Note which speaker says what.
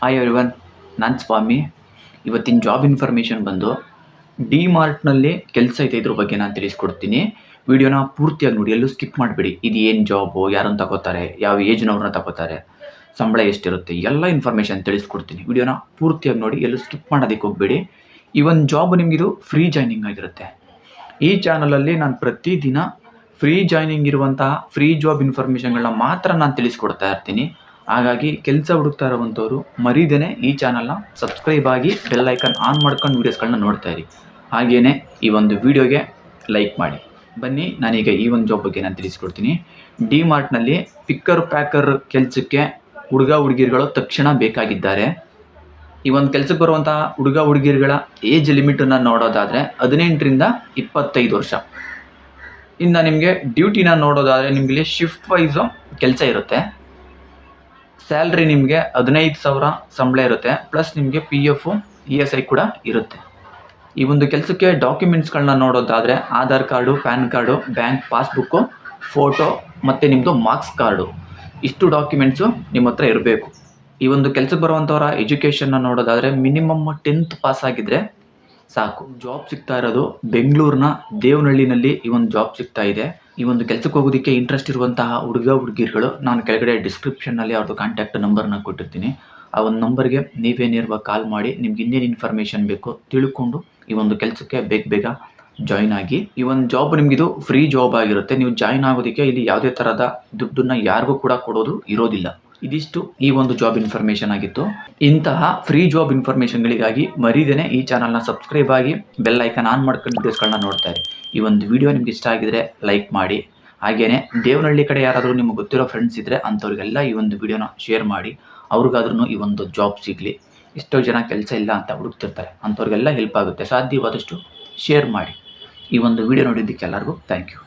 Speaker 1: Hi everyone ನಾನು ಸ್ವಾಮಿ. ಇವತ್ತಿನ job information ಬಂದು ಡಿ ಮಾರ್ಟ್ನಲ್ಲಿ ಕೆಲಸ ಇದೆ ಇದ್ರ ಬಗ್ಗೆ ನಾನು ತಿಳಿಸ್ಕೊಡ್ತೀನಿ. ವಿಡಿಯೋನ ಪೂರ್ತಿಯಾಗಿ ನೋಡಿ, ಎಲ್ಲೂ ಸ್ಕಿಪ್ ಮಾಡಬೇಡಿ. ಇದು ಏನು ಜಾಬು ಯಾರನ್ನು ತಗೋತಾರೆ, ಯಾವ ಏಜ್ನವ್ರನ್ನ ತಗೋತಾರೆ, ಸಂಬಳ ಎಷ್ಟಿರುತ್ತೆ, ಎಲ್ಲ ಇನ್ಫಾರ್ಮೇಷನ್ ತಿಳಿಸ್ಕೊಡ್ತೀನಿ. ವಿಡಿಯೋನ ಪೂರ್ತಿಯಾಗಿ ನೋಡಿ, ಎಲ್ಲೂ ಸ್ಕಿಪ್ ಮಾಡೋದಕ್ಕೆ ಹೋಗ್ಬೇಡಿ. ಈ ಒಂದು ಜಾಬ್ ನಿಮಗಿದು ಫ್ರೀ ಜಾಯ್ನಿಂಗ್ ಆಗಿರುತ್ತೆ. ಈ ಚಾನಲಲ್ಲಿ ನಾನು ಪ್ರತಿದಿನ ಫ್ರೀ ಜಾಯ್ನಿಂಗ್ ಇರುವಂತಹ ಫ್ರೀ ಜಾಬ್ ಇನ್ಫಾರ್ಮೇಷನ್ಗಳನ್ನ ಮಾತ್ರ ನಾನು ತಿಳಿಸ್ಕೊಡ್ತಾ ಇರ್ತೀನಿ. ಹಾಗಾಗಿ ಕೆಲಸ ಹುಡುಕ್ತಾ ಇರುವಂಥವ್ರು ಮರಿದೇನೆ ಈ ಚಾನಲ್ನ ಸಬ್ಸ್ಕ್ರೈಬ್ ಆಗಿ ಬೆಲ್ ಐಕನ್ ಆನ್ ಮಾಡ್ಕೊಂಡು ವೀಡಿಯೋಸ್ಗಳನ್ನ ನೋಡ್ತಾ ಇರಿ. ಹಾಗೆಯೇ ಈ ಒಂದು ವಿಡಿಯೋಗೆ ಲೈಕ್ ಮಾಡಿ. ಬನ್ನಿ, ನಾನೀಗ ಈ ಒಂದು ಜಾಬ್ ಬಗ್ಗೆ ನಾನು ತಿಳಿಸ್ಕೊಡ್ತೀನಿ. ಡಿ ಮಾರ್ಟ್ನಲ್ಲಿ ಪಿಕ್ಕರ್ ಪ್ಯಾಕರ್ ಕೆಲಸಕ್ಕೆ ಹುಡುಗ ಹುಡುಗಿರುಗಳು ತಕ್ಷಣ ಬೇಕಾಗಿದ್ದಾರೆ. ಈ ಒಂದು ಕೆಲಸಕ್ಕೆ ಬರುವಂತಹ ಹುಡುಗ ಹುಡುಗಿರುಗಳ ಏಜ್ ಲಿಮಿಟನ್ನು ನೋಡೋದಾದರೆ ಹದಿನೆಂಟರಿಂದ ಇಪ್ಪತ್ತೈದು ವರ್ಷ. ಇನ್ನು ನಿಮಗೆ ಡ್ಯೂಟಿನ ನೋಡೋದಾದರೆ ನಿಮಗೆ ಶಿಫ್ಟ್ ವೈಸು ಕೆಲಸ ಇರುತ್ತೆ. ಸ್ಯಾಲ್ರಿ ನಿಮಗೆ ಹದಿನೈದು ಸಾವಿರ ಸಂಬಳ ಇರುತ್ತೆ, ಪ್ಲಸ್ ನಿಮಗೆ P F E S I ಕೂಡ ಇರುತ್ತೆ. ಈ ಒಂದು ಕೆಲಸಕ್ಕೆ ಡಾಕ್ಯುಮೆಂಟ್ಸ್ಗಳನ್ನ ನೋಡೋದಾದರೆ Aadhaar card, PAN card, bank passbook, photo ಮತ್ತು ನಿಮ್ಮದು ಮಾರ್ಕ್ಸ್ ಕಾರ್ಡು. ಇಷ್ಟು ಡಾಕ್ಯುಮೆಂಟ್ಸು ನಿಮ್ಮ ಹತ್ರ ಇರಬೇಕು. ಈ ಒಂದು ಕೆಲಸಕ್ಕೆ ಬರುವಂಥವರ ಎಜುಕೇಷನ್ನ ನೋಡೋದಾದರೆ ಮಿನಿಮಮ್ ಟೆಂತ್ ಪಾಸ್ ಆಗಿದ್ದರೆ ಸಾಕು. ಜಾಬ್ ಸಿಗ್ತಾ ಇರೋದು ಬೆಂಗಳೂರಿನ ದೇವನಹಳ್ಳಿನಲ್ಲಿ ಈ ಒಂದು ಜಾಬ್ ಸಿಗ್ತಾ ಇದೆ. ಈ ಒಂದು ಕೆಲಸಕ್ಕೆ ಹೋಗೋದಕ್ಕೆ ಇಂಟ್ರೆಸ್ಟ್ ಇರುವಂತಹ ಹುಡುಗ, ಹುಡುಗಿರುಗಳು ನಾನು ಕೆಳಗಡೆ ಡಿಸ್ಕ್ರಿಪ್ಷನ್ನಲ್ಲಿ ಅವ್ರದ್ದು ಕಾಂಟ್ಯಾಕ್ಟ್ ನಂಬರ್ನ ಕೊಟ್ಟಿರ್ತೀನಿ. ಆ ಒಂದು ನಂಬರ್ಗೆ ನೀವೇನಿರುವ ಕಾಲ್ ಮಾಡಿ, ನಿಮ್ಗೆ ಇನ್ನೇನು ಇನ್ಫಾರ್ಮೇಷನ್ ಬೇಕು ತಿಳ್ಕೊಂಡು ಈ ಒಂದು ಕೆಲಸಕ್ಕೆ ಬೇಗ ಬೇಗ ಜಾಯ್ನ್ ಆಗಿ. ಈ ಒಂದು ಜಾಬ್ ನಿಮಗಿದು ಫ್ರೀ ಜಾಬ್ ಆಗಿರುತ್ತೆ. ನೀವು ಜಾಯ್ನ್ ಆಗೋದಕ್ಕೆ ಇಲ್ಲಿ ಯಾವುದೇ ಥರದ ದುಡ್ಡನ್ನ ಯಾರಿಗೂ ಕೂಡ ಕೊಡೋದು ಇರೋದಿಲ್ಲ. ಇದಿಷ್ಟು ಈ ಒಂದು ಜಾಬ್ ಇನ್ಫಾರ್ಮೇಷನ್ ಆಗಿತ್ತು. ಇಂತಹ ಫ್ರೀ ಜಾಬ್ ಇನ್ಫಾರ್ಮೇಷನ್ಗಳಿಗಾಗಿ ಮರಿದೇನೆ ಈ ಚಾನಲ್ನ ಸಬ್ಸ್ಕ್ರೈಬ್ ಆಗಿ ಬೆಲ್ ಐಕನ್ ಆನ್ ಮಾಡ್ಕೊಂಡು ವಿಡಿಯೋಸ್ಗಳನ್ನ ನೋಡ್ತಾ ಇರಿ. ಈ ಒಂದು ವಿಡಿಯೋ ನಿಮ್ಗೆ ಇಷ್ಟ ಆಗಿದ್ರೆ ಲೈಕ್ ಮಾಡಿ. ಹಾಗೆಯೇ ದೇವನಹಳ್ಳಿ ಕಡೆ ಯಾರಾದರೂ ನಿಮ್ಗೆ ಗೊತ್ತಿರೋ ಫ್ರೆಂಡ್ಸ್ ಇದ್ದರೆ ಅಂಥವ್ರಿಗೆಲ್ಲ ಈ ಒಂದು ವಿಡಿಯೋನ ಶೇರ್ ಮಾಡಿ. ಅವ್ರಿಗಾದ್ರೂ ಈ ಒಂದು ಜಾಬ್ ಸಿಗಲಿ. ಎಷ್ಟೋ ಜನ ಕೆಲಸ ಇಲ್ಲ ಅಂತ ಹುಡುಕ್ತಿರ್ತಾರೆ. ಅಂಥವ್ರಿಗೆಲ್ಲ ಹೆಲ್ಪ್ ಆಗುತ್ತೆ. ಸಾಧ್ಯವಾದಷ್ಟು ಶೇರ್ ಮಾಡಿ. ಈ ಒಂದು ವಿಡಿಯೋ ನೋಡಿದ್ದಕ್ಕೆ ಎಲ್ಲರಿಗೂ ಥ್ಯಾಂಕ್ ಯು